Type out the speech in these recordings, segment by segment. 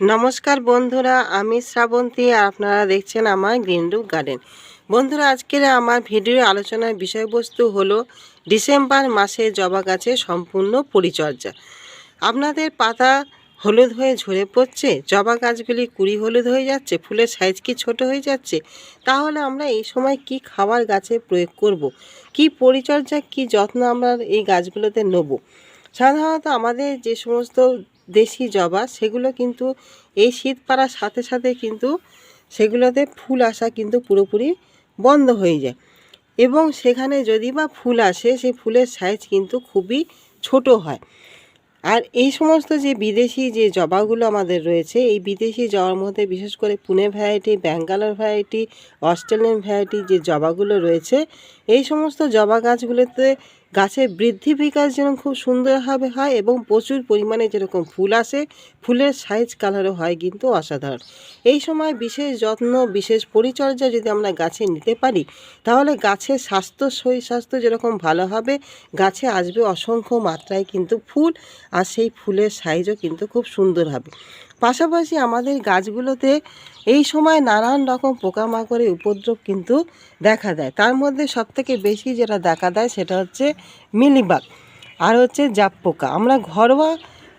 নমস্কার বন্ধুরা, আমি শ্রাবন্তী আর আপনারা দেখছেন আমার গ্রিন গার্ডেন বন্ধুরা, আজকের আমার ভিডিও আলোচনার বিষয়বস্তু হলো ডিসেম্বর মাসে জবা গাছের সম্পূর্ণ পরিচর্যা। আপনাদের পাতা হলুদ হয়ে ঝরে পড়ছে, জবা গাছগুলি কুড়ি হলুদ হয়ে যাচ্ছে, ফুলের সাইজ কি ছোট হয়ে যাচ্ছে, তাহলে আমরা এই সময় কি খাবার গাছে প্রয়োগ করব। কি পরিচর্যা, কি যত্ন আমরা এই গাছগুলোতে নেব? সাধারণত আমাদের যে সমস্ত দেশি জবা, সেগুলো কিন্তু এই শীত পাড়ার সাথে সাথে কিন্তু সেগুলোতে ফুল আসা কিন্তু পুরোপুরি বন্ধ হয়ে যায়। এবং সেখানে যদি বা ফুল আসে, সেই ফুলের সাইজ কিন্তু খুবই ছোট হয়। আর এই সমস্ত যে বিদেশি যে জবাগুলো আমাদের রয়েছে, এই বিদেশি জবার মধ্যে বিশেষ করে Pune variety Bangalore variety Australian variety যে জবাগুলো রয়েছে, এই সমস্ত জবা গাছগুলোতে গাছের বৃদ্ধি বিকাশ যেন খুব সুন্দরভাবে হয় এবং প্রচুর পরিমাণে যেরকম ফুল আসে, ফুলের সাইজ কালারও হয় কিন্তু অসাধারণ। এই সময় বিশেষ যত্ন, বিশেষ পরিচর্যা যদি আমরা গাছে নিতে পারি, তাহলে গাছের স্বাস্থ্য, শরীর স্বাস্থ্য যেরকম ভালো হবে, গাছে আসবে অসংখ্য মাত্রায় কিন্তু ফুল, আর সেই ফুলের সাইজও কিন্তু খুব সুন্দর হবে। পাশাপাশি আমাদের গাছগুলোতে এই সময় নানান রকম পোকামাকড়ের উপদ্রব কিন্তু দেখা দেয়। তার মধ্যে সবথেকে বেশি যেটা দেখা দেয় সেটা হচ্ছে মিলিবাগ আর হচ্ছে জাপ পোকা আমরা ঘরোয়া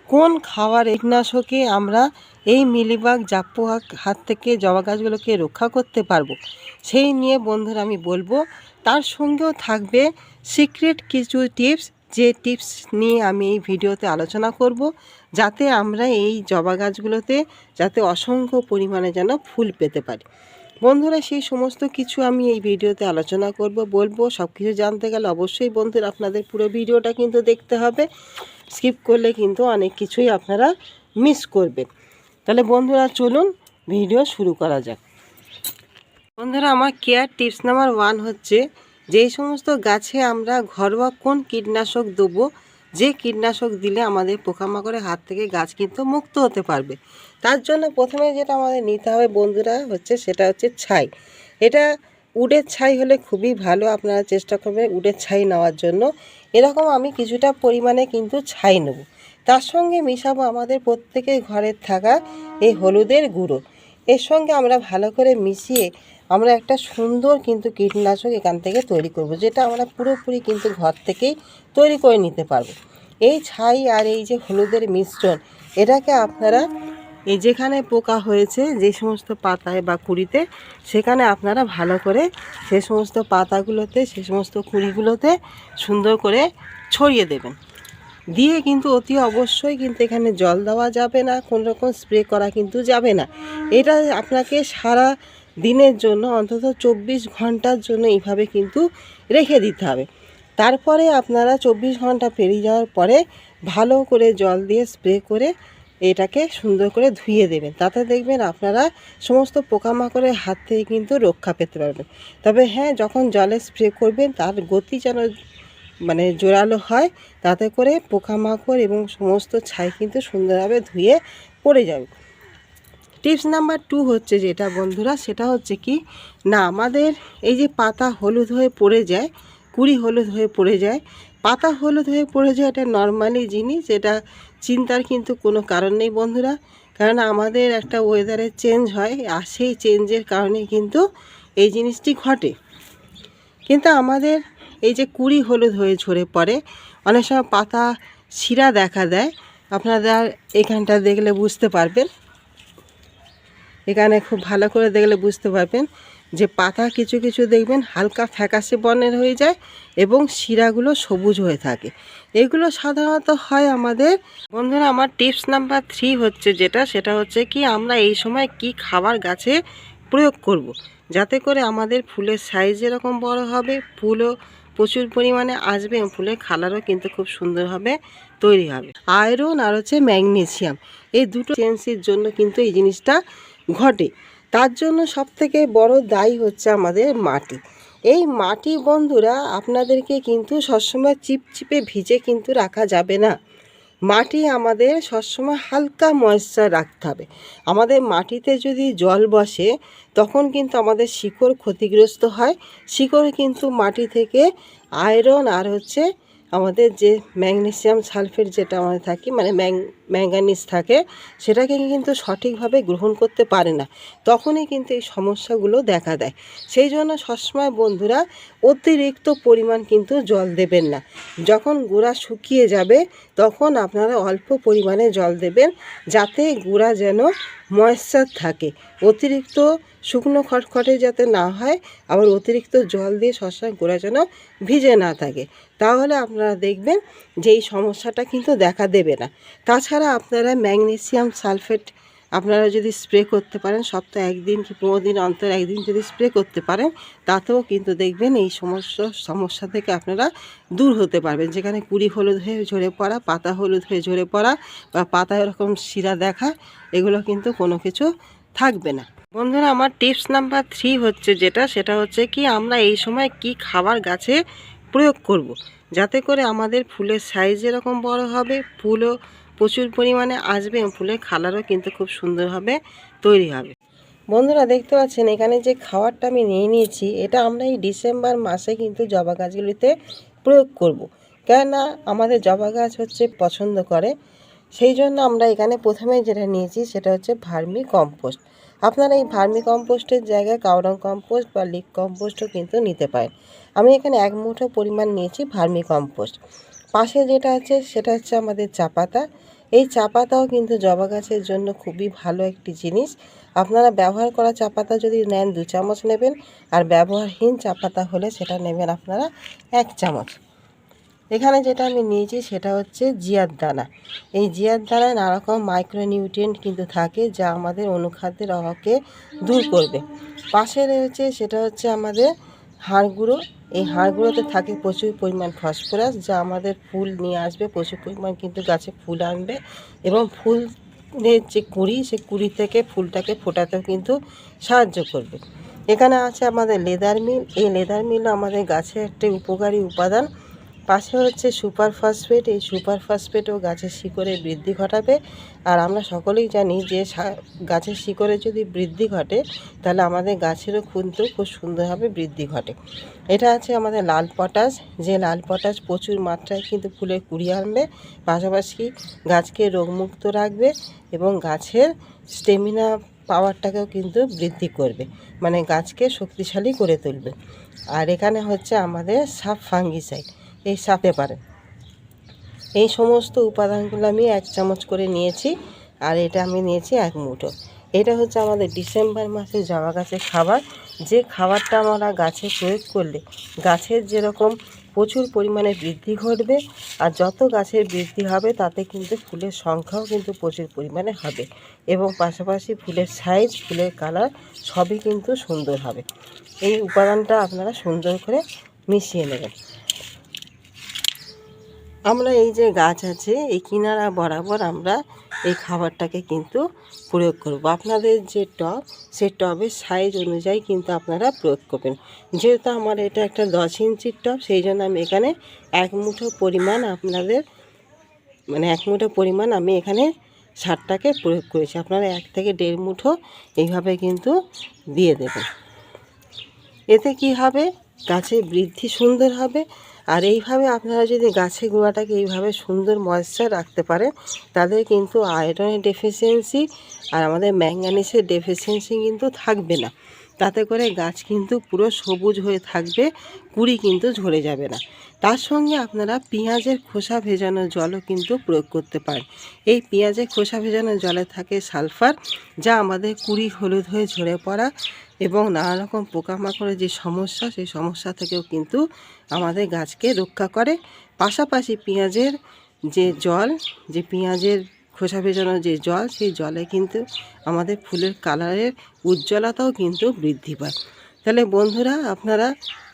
কোন খাবার কীটনাশকে আমরা এই মিলিবাগ জাপ পোকার হাত থেকে জবা গাছগুলোকে রক্ষা করতে পারব সেই নিয়ে বন্ধুরা আমি বলব, তার সঙ্গেও থাকবে সিক্রেট কিছু টিপস যে টিপস নিয়ে আমি এই ভিডিওতে আলোচনা করব, যাতে আমরা এই জবা গাছগুলোতে যাতে অসংখ্য পরিমাণে যেন ফুল পেতে পারি। বন্ধুরা, সেই সমস্ত কিছু আমি এই ভিডিওতে আলোচনা করব, বলব। সব কিছু জানতে গেলে অবশ্যই বন্ধুরা, আপনাদের পুরো ভিডিওটা কিন্তু দেখতে হবে। স্কিপ করলে কিন্তু অনেক কিছুই আপনারা মিস করবেন। তাহলে বন্ধুরা, চলুন ভিডিও শুরু করা যাক। বন্ধুরা, আমার কেয়ার টিপস নাম্বার ওয়ান হচ্ছে যেই সমস্ত গাছে আমরা ঘরোয়া কোন কীটনাশক দেবো, যে কীটনাশক দিলে আমাদের পোকামাকড়ের হাত থেকে গাছ কিন্তু মুক্ত হতে পারবে। তার জন্য প্রথমে যেটা আমাদের নিতে হবে বন্ধুরা হচ্ছে সেটা হচ্ছে ছাই। এটা উডের ছাই হলে খুবই ভালো, আপনারা চেষ্টা করবেন উডের ছাই নেওয়ার জন্য। এরকম আমি কিছুটা পরিমাণে কিন্তু ছাই নেব। তার সঙ্গে মিশাবো আমাদের প্রত্যেকের ঘরের থাকা এই হলুদের গুঁড়ো। এর সঙ্গে আমরা ভালো করে মিশিয়ে আমরা একটা সুন্দর কিন্তু কীটনাশক এখান থেকে তৈরি করব, যেটা আমরা পুরোপুরি কিন্তু ঘর থেকেই তৈরি করে নিতে পারব। এই ছাই আর এই যে হলুদের মিশ্রণ, এটাকে আপনারা এই যেখানে পোকা হয়েছে, যে সমস্ত পাতায় বা কুড়িতে, সেখানে আপনারা ভালো করে সে সমস্ত পাতাগুলোতে, সে সমস্ত কুড়িগুলোতে সুন্দর করে ছড়িয়ে দেবেন। দিয়ে কিন্তু অতি অবশ্যই কিন্তু এখানে জল দেওয়া যাবে না, কোনো রকম স্প্রে করা কিন্তু যাবে না। এটা আপনাকে সারা দিনের জন্য, অন্তত চব্বিশ ঘণ্টার জন্য এইভাবে কিন্তু রেখে দিতে হবে। তারপরে আপনারা চব্বিশ ঘণ্টা পেরিয়ে যাওয়ার পরে ভালো করে জল দিয়ে স্প্রে করে এটাকে সুন্দর করে ধুয়ে দেবেন। তাতে দেখবেন আপনারা সমস্ত পোকামাকড়ের হাত থেকে কিন্তু রক্ষা পেতে পারবেন। তবে হ্যাঁ যখন জলে স্প্রে করবেন, তার গতি যেন মানে জোরালো হয়, তাতে করে পোকামাকড় এবং সমস্ত ছাই কিন্তু সুন্দরভাবে ধুয়ে পড়ে যাবে। টিপস নাম্বার টু হচ্ছে যেটা বন্ধুরা, সেটা হচ্ছে কি, না, আমাদের এই যে পাতা হলুদ হয়ে পড়ে যায়, কুড়ি হলুদ হয়ে পড়ে যায়, পাতা হলুদ হয়ে পড়ে যায় এটা নর্মালি জিনিস, এটা চিন্তার কিন্তু কোনো কারণ নেই বন্ধুরা। কারণ আমাদের একটা ওয়েদারের চেঞ্জ হয়, আর সেই চেঞ্জের কারণে কিন্তু এই জিনিসটি ঘটে। কিন্তু আমাদের এই যে কুড়ি হলুদ হয়ে ঝরে পড়ে, অনেক সময় পাতা শিরা দেখা দেয়। আপনারা এখানটা দেখলে বুঝতে পারবেন। এখানে খুব ভালো করে দেখলে বুঝতে পারবেন যে পাতা কিছু কিছু দেখবেন হালকা ফ্যাকাশে বর্ণের হয়ে যায় এবং শিরাগুলো সবুজ হয়ে থাকে। এগুলো সাধারণত হয় আমাদের, বন্ধুরা আমার টিপস নাম্বার থ্রি হচ্ছে যেটা, সেটা হচ্ছে কি আমরা এই সময় কি খাবার গাছে প্রয়োগ করব। যাতে করে আমাদের ফুলের সাইজ এরকম বড় হবে, ফুলও প্রচুর পরিমাণে আসবে এবং ফুলের কালারও কিন্তু খুব সুন্দরভাবে তৈরি হবে। আয়রন আর হচ্ছে ম্যাগনেসিয়াম, এই দুটো চেন্সির জন্য কিন্তু এই জিনিসটা ঘটে। তার জন্য সবথেকে বড় দায়ী হচ্ছে আমাদের মাটি। এই মাটি বন্ধুরা, আপনাদেরকে কিন্তু সবসময় চিপচিপে ভিজে কিন্তু রাখা যাবে না। মাটি আমাদের সবসময় হালকা ময়েশ্চার রাখতে হবে। আমাদের মাটিতে যদি জল বসে, তখন কিন্তু আমাদের শিকড় ক্ষতিগ্রস্ত হয়। শিকড় কিন্তু মাটি থেকে আয়রন আর হচ্ছে আমাদের যে ম্যাগনেসিয়াম সালফেট যেটা আমাদের থাকি মানে ম্যাং ম্যাঙ্গানিজ থাকে, সেটাকে কিন্তু সঠিকভাবে গ্রহণ করতে পারে না। তখনই কিন্তু এই সমস্যাগুলো দেখা দেয়। সেই জন্য সবসময় বন্ধুরা অতিরিক্ত পরিমাণ কিন্তু জল দেবেন না। যখন গুঁড়া শুকিয়ে যাবে, তখন আপনারা অল্প পরিমাণে জল দেবেন, যাতে গুঁড়া যেন ময়েশ্চার থাকে। অতিরিক্ত শুকনো খটখটে যাতে না হয়, আবার অতিরিক্ত জল দিয়ে সবসময় গোড়া যেন ভিজে না থাকে। তাহলে আপনারা দেখবেন যে এই সমস্যাটা কিন্তু দেখা দেবে না। তাছাড়া আপনারা ম্যাগনেসিয়াম সালফেট আপনারা যদি স্প্রে করতে পারেন, সপ্তাহে একদিন কি পনেরো দিন অন্তর একদিন যদি স্প্রে করতে পারেন, তাতেও কিন্তু দেখবেন এই সমস্যা সমস্যা থেকে আপনারা দূর হতে পারবেন যেখানে কুড়ি হলুদ হয়ে ঝরে পড়া, পাতা হলুদ হয়ে ঝরে পড়া বা পাতা এরকম শিরা দেখা, এগুলো কিন্তু কোনো কিছু থাকবে না বন্ধুরা, আমার টিপস নাম্বার থ্রি হচ্ছে যেটা, সেটা হচ্ছে কি আমরা এই সময় কি খাবার গাছে প্রয়োগ করব। যাতে করে আমাদের ফুলের সাইজ এরকম বড় হবে, ফুলও প্রচুর পরিমাণে আসবে, ফুলের কালারও কিন্তু খুব সুন্দরভাবে তৈরি হবে। বন্ধুরা, দেখতে পাচ্ছেন, এখানে যে খাবারটা আমি নিয়ে নিয়েছি, এটা আমরা এই ডিসেম্বর মাসে কিন্তু জবা গাছগুলিতে প্রয়োগ করব। কেননা, আমাদের জবা গাছ হচ্ছে পছন্দ করে, সেই জন্য আমরা এখানে প্রথমে যেটা নিয়েছি, সেটা হচ্ছে ভার্মি কম্পোস্ট। আপনারা এই ভার্মি কম্পোস্টের জায়গায় কাউডং কম্পোস্ট বা লিক কম্পোস্টও কিন্তু নিতে পারেন। আমি এখানে এক মুঠো পরিমাণ নিয়েছি ভার্মি কম্পোস্ট। পাশে যেটা আছে সেটা হচ্ছে আমাদের চা পাতা। এই চা পাতাও কিন্তু জবা গাছের জন্য খুবই ভালো একটি জিনিস। আপনারা ব্যবহার করা চা পাতা যদি নেন দু চামচ নেবেন, আর ব্যবহারহীন চা পাতা হলে সেটা নেবেন আপনারা এক চামচ। এখানে যেটা আমি নিয়েছি সেটা হচ্ছে জিয়ার দানা। এই জিয়ার দানায় নানা রকম মাইক্রোনিউট্রিয়েন্ট কিন্তু থাকে যা আমাদের অনুখাদ্যের অভাবকে দূর করবে। পাশে রয়েছে সেটা হচ্ছে আমাদের হাড় গুঁড়ো এই হাড়গুলোতে থাকে প্রচুর পরিমাণ ফসফরাস, যা আমাদের ফুল নিয়ে আসবে, প্রচুর পরিমাণ কিন্তু গাছে ফুল আনবে এবং ফুল যে কুড়ি, সে কুড়ি থেকে ফুলটাকে ফোটাতেও কিন্তু সাহায্য করবে। এখানে আছে আমাদের লেদার মিল। এই লেদার মিল আমাদের গাছে একটি উপকারী উপাদান। পাশে হচ্ছে সুপার ফসফেট, এই সুপার ফসফেটও গাছের শিকড়ে বৃদ্ধি ঘটাবে। আর আমরা সকলেই জানি যে গাছের শিকড়ে যদি বৃদ্ধি ঘটে, তাহলে আমাদের গাছেরও কিন্তু খুব সুন্দরভাবে বৃদ্ধি ঘটে। এটা আছে আমাদের লাল পটাশ। যে লাল পটাশ প্রচুর মাত্রায় কিন্তু ফুলের কুড়িয়ে আনবে, পাশাপাশি গাছকে রোগমুক্ত রাখবে এবং গাছের স্টেমিনা পাওয়ারটাকেও কিন্তু বৃদ্ধি করবে। মানে গাছকে শক্তিশালী করে তুলবে। আর এখানে হচ্ছে আমাদের সাব ফাঙ্গিসাইড এই সাথে পারে। এই সমস্ত উপাদানগুলো আমি এক চামচ করে নিয়েছি আর এটা আমি নিয়েছি এক মুঠো। এটা হচ্ছে আমাদের ডিসেম্বর মাসে জবা গাছের খাবার। যে খাবারটা আমরা গাছে প্রয়োগ করলে গাছের যেরকম প্রচুর পরিমাণে বৃদ্ধি ঘটবে আর যত গাছের বৃদ্ধি হবে তাতে কিন্তু ফুলের সংখ্যাও কিন্তু প্রচুর পরিমাণে হবে এবং পাশাপাশি ফুলের সাইজ ফুলের কালার সবই কিন্তু সুন্দর হবে। এই উপাদানটা আপনারা সুন্দর করে মিশিয়ে নেবেন। আমরা এই যে গাছ আছে, এই কিনারা বরাবর আমরা এই খাবারটাকে কিন্তু প্রয়োগ করব। আপনাদের যে টব, সেই টবের সাইজ অনুযায়ী কিন্তু আপনারা প্রয়োগ করবেন। যেহেতু আমার এটা একটা দশ ইঞ্চির টব, সেই জন্য আমি এখানে এক মুঠো পরিমাণ আপনাদের মানে এক মুঠো পরিমাণ আমি এখানে সারটাকে প্রয়োগ করেছি। আপনারা এক থেকে দেড় মুঠো এইভাবে কিন্তু দিয়ে দেবেন। এতে কি হবে? গাছের বৃদ্ধি সুন্দর হবে। আর এইভাবে আপনারা যদি গাছের গোড়াটাকে এইভাবে সুন্দর ময়েশ্চার রাখতে পারেন, তাদের কিন্তু আয়রনের ডেফিসিয়েন্সি আর আমাদের ম্যাঙ্গানিসের ডেফিসিয়েন্সি কিন্তু থাকবে না। তাতে করে গাছ কিন্তু পুরো সবুজ হয়ে থাকবে, কুড়ি কিন্তু ঝরে যাবে না। তার সঙ্গে আপনারা পেঁয়াজের খোসা ভেজানো জলও কিন্তু প্রয়োগ করতে পারেন। এই পেঁয়াজের খোসা ভেজানো জলে থাকে সালফার, যা আমাদের কুড়ি হলুদ হয়ে ঝরে পড়া এবং নানা রকম পোকামাকড়ের যে সমস্যা, সেই সমস্যা থেকেও কিন্তু আমাদের গাছকে রক্ষা করে। পাশাপাশি পেঁয়াজের যে জল, যে পেঁয়াজের খোসা ভেজানো যে জল, সেই জলে কিন্তু আমাদের ফুলের কালারের উজ্জ্বলতাও কিন্তু বৃদ্ধি পায়। তাহলে বন্ধুরা, আপনারা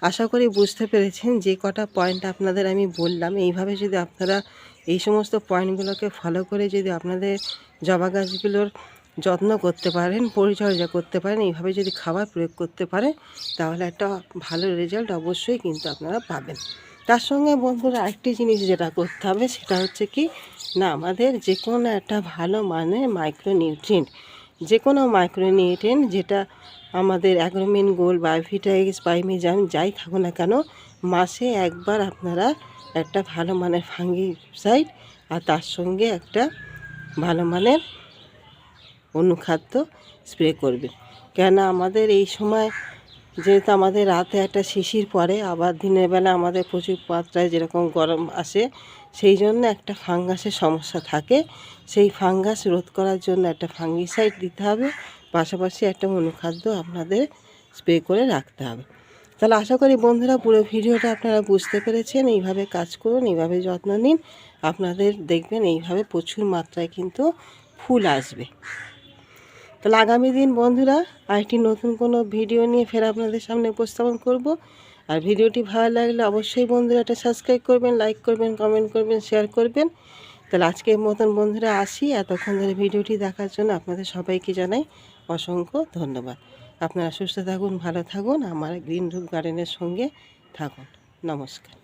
আশা করি বুঝতে পেরেছেন যে কটা পয়েন্ট আপনাদের আমি বললাম। এইভাবে যদি আপনারা এই সমস্ত পয়েন্টগুলোকে ফলো করে যদি আপনাদের জবা গাছগুলোর যত্ন করতে পারেন, পরিচর্যা করতে পারেন, এইভাবে যদি খাবার প্রয়োগ করতে পারেন, তাহলে একটা ভালো রেজাল্ট অবশ্যই কিন্তু আপনারা পাবেন। তার সঙ্গে বন্ধুরা আরেকটি জিনিস যেটা করতে হবে, সেটা হচ্ছে কি, না, আমাদের যে কোনো একটা ভালো মানে মাইক্রোনিউট্রিয়েন্ট যে কোনো মাইক্রোনিউট্রিয়েন্ট যেটা আমাদের অ্যাগ্রোমিন গোল বায়োভিটাইক্স পাইমিজাম যাই থাকুক না কেন, মাসে একবার আপনারা একটা ভালো মানের ফাঙ্গিসাইড আর তার সঙ্গে একটা ভালো মানের অনুখাদ্য স্প্রে করবেন কেন আমাদের এই সময় যেহেতু আমাদের রাতে একটা শিশির পরে, আবার দিনের বেলা আমাদের প্রচুর মাত্রায় যেরকম গরম আসে, সেই জন্য একটা ফাঙ্গাসের সমস্যা থাকে। সেই ফাঙ্গাস রোধ করার জন্য একটা ফাঙ্গিসাইড দিতে হবে, পাশাপাশি একটা অনুখাদ্য আপনাদের স্প্রে করে রাখতে হবে। তাহলে আশা করি বন্ধুরা পুরো ভিডিওটা আপনারা বুঝতে পেরেছেন। এইভাবে কাজ করুন, এইভাবে যত্ন নিন। আপনাদের দেখবেন এইভাবে প্রচুর মাত্রায় কিন্তু ফুল আসবে। তাহলে আগামী দিন বন্ধুরা, আরেকটি নতুন কোনো ভিডিও নিয়ে ফের আপনাদের সামনে উপস্থাপন করব। আর ভিডিওটি ভালো লাগলে অবশ্যই বন্ধুরা এটা সাবস্ক্রাইব করবেন লাইক করবেন কমেন্ট করবেন শেয়ার করবেন। তাহলে আজকের মতন বন্ধুরা আসি। এতক্ষণ ধরে ভিডিওটি দেখার জন্য আপনাদের সবাইকে জানাই অসংখ্য ধন্যবাদ। আপনারা সুস্থ থাকুন, ভালো থাকুন, আমার গ্রিন রুপ গার্ডেনের সঙ্গে থাকুন। নমস্কার।